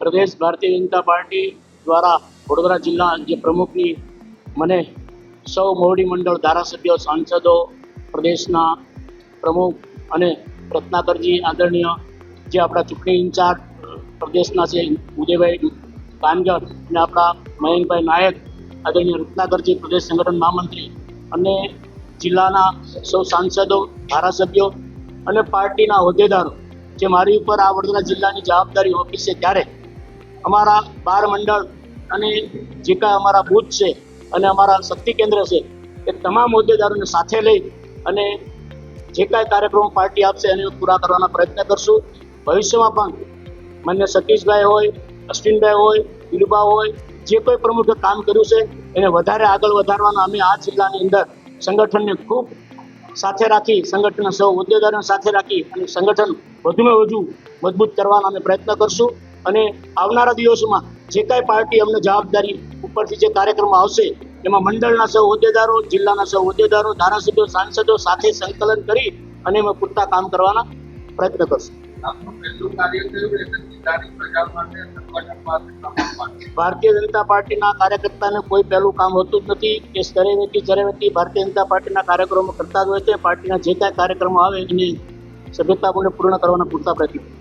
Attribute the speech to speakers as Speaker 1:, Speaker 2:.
Speaker 1: પ્રદેશ Bharatiya Janata party દ્વારા વડોદરા જિલ્લા જે પ્રમુખની મને સૌ મોવડી મંડળ ધારાસભ્યો, સાંસદો, પ્રદેશના પ્રમુખ અને રત્નાકરજી આદરણીય જે આપણા ચૂંટણી ઇન્ચાર્જ પ્રદેશના છે, ઉદયભાઈ કાનગર અને આપણા મયંકભાઈ નાયક, આદરણીય રત્નાકરજી પ્રદેશ સંગઠન મહામંત્રી અને જિલ્લાના સૌ સાંસદો, ધારાસભ્યો અને પાર્ટીના હોદ્દેદારો જે મારી ઉપર આ વડોદરા જિલ્લાની જવાબદારી ઓફિસ છે ત્યારે અમારા બાર મંડળ અને જે કાંઈ અમારા બૂથ છે અને અમારા શક્તિ કેન્દ્ર છે, એ તમામ હોદ્દેદારોને સાથે લઈ અને જે કાંઈ કાર્યક્રમો પાર્ટી આપશે એને પૂરા કરવાના પ્રયત્ન કરશું. ભવિષ્યમાં પણ માન્ય સતીશભાઈ હોય, અશ્વિનભાઈ હોય દિલુબા હોય, જે કોઈ પ્રમુખે કામ કર્યું છે, એને વધારે આગળ વધારવાના અમે આ જિલ્લાની અંદર સંગઠનને ખૂબ સાથે રાખી, સંગઠનના સૌ હોદ્દેદારોને સાથે રાખી અને સંગઠન વધુને વધુ મજબૂત કરવાનો અમે પ્રયત્ન કરશું. અને આવનારા દિવસોમાં જે કાંઈ પાર્ટી અમને જવાબદારી ઉપરથી જે કાર્યક્રમો આવશે એમાં મંડળના સૌ હોદ્દેદારો જિલ્લાના સૌ હોદ્દેદારો ધારાસભ્યો સાંસદો સાથે સંકલન કરી અને અમે પૂરતા કામ કરવાના પ્રયત્ન કરશું. ભારતીય જનતા પાર્ટીના કાર્યકર્તાને કોઈ પહેલું કામ હોતું જ નથી. કે સ્તરે વ્યક્તિ જરે વ્યક્તિ ભારતીય જનતા પાર્ટીના કાર્યક્રમો કરતા જ હોય છે પાર્ટીના જે કાંઈ કાર્યક્રમો આવે એની સભ્યતાપૂર્ણ પૂર્ણ કરવાના પૂરતા પ્રયત્નો.